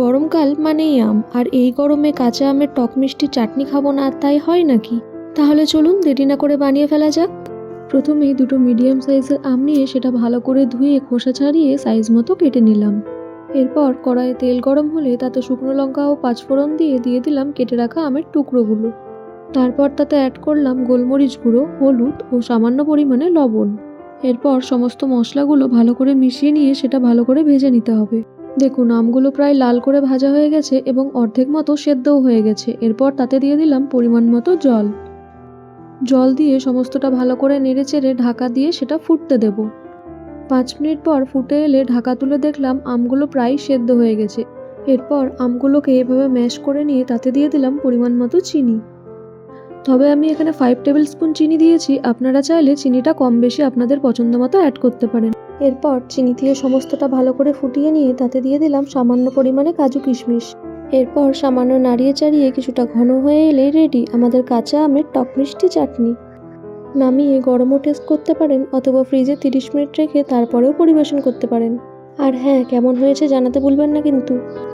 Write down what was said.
গরমকাল মানেই আম, আর এই গরমে কাঁচা আমের টক মিষ্টি চাটনি খাব না তাই হয় নাকি? তাহলে চলুন দেরি না করে বানিয়ে ফেলা যাক। প্রথমেই দুটো মিডিয়াম সাইজের আম নিয়ে সেটা ভালো করে ধুয়ে খোসা ছাড়িয়ে সাইজ মতো কেটে নিলাম। এরপর কড়াইয়ে তেল গরম হলে তাতে শুকনো লঙ্কা ও পাঁচফোড়ন দিয়ে দিয়ে দিলাম কেটে রাখা আমের টুকরোগুলো। তারপর তাতে অ্যাড করলাম গোলমরিচ গুঁড়ো, হলুদ ও সামান্য পরিমাণে লবণ। এরপর সমস্ত মশলাগুলো ভালো করে মিশিয়ে নিয়ে সেটা ভালো করে ভেজে নিতে হবে। দেখুন, আমগুলো প্রায় লাল করে ভাজা হয়ে গেছে এবং অর্ধেক মতো সেদ্ধও হয়ে গেছে। এরপর তাতে দিয়ে দিলাম পরিমাণ মতো জল। জল দিয়ে সমস্তটা ভালো করে নেড়ে চেড়ে ঢাকা দিয়ে সেটা ফুটতে দেব। পাঁচ মিনিট পর ফুটে এলে ঢাকা তুলে দেখলাম আমগুলো প্রায় সেদ্ধ হয়ে গেছে। এরপর আমগুলোকে এভাবে ম্যাশ করে নিয়ে তাতে দিয়ে দিলাম পরিমাণ মতো চিনি। তবে আমি এখানে ফাইভ টেবিল স্পুন চিনি দিয়েছি। আপনারা চাইলে চিনিটা কম বেশি আপনাদের পছন্দ মতো অ্যাড করতে পারেন। এরপর চিনি দিয়ে সমস্তটা ভালো করে ফুটিয়ে নিয়ে তাতে দিয়ে দিলাম সামান্য পরিমাণে কাজু কিশমিশ। এরপর সামান্য নাড়িয়ে চাড়িয়ে কিছুটা ঘন হয়ে এলেই রেডি আমাদের কাঁচা আমের টক মিষ্টি চাটনি। নামিয়ে গরমও টেস্ট করতে পারেন অথবা ফ্রিজে তিরিশ মিনিট রেখে তারপরেও পরিবেশন করতে পারেন। আর হ্যাঁ কেমন হয়েছে জানাতে ভুলবেন না কিন্তু।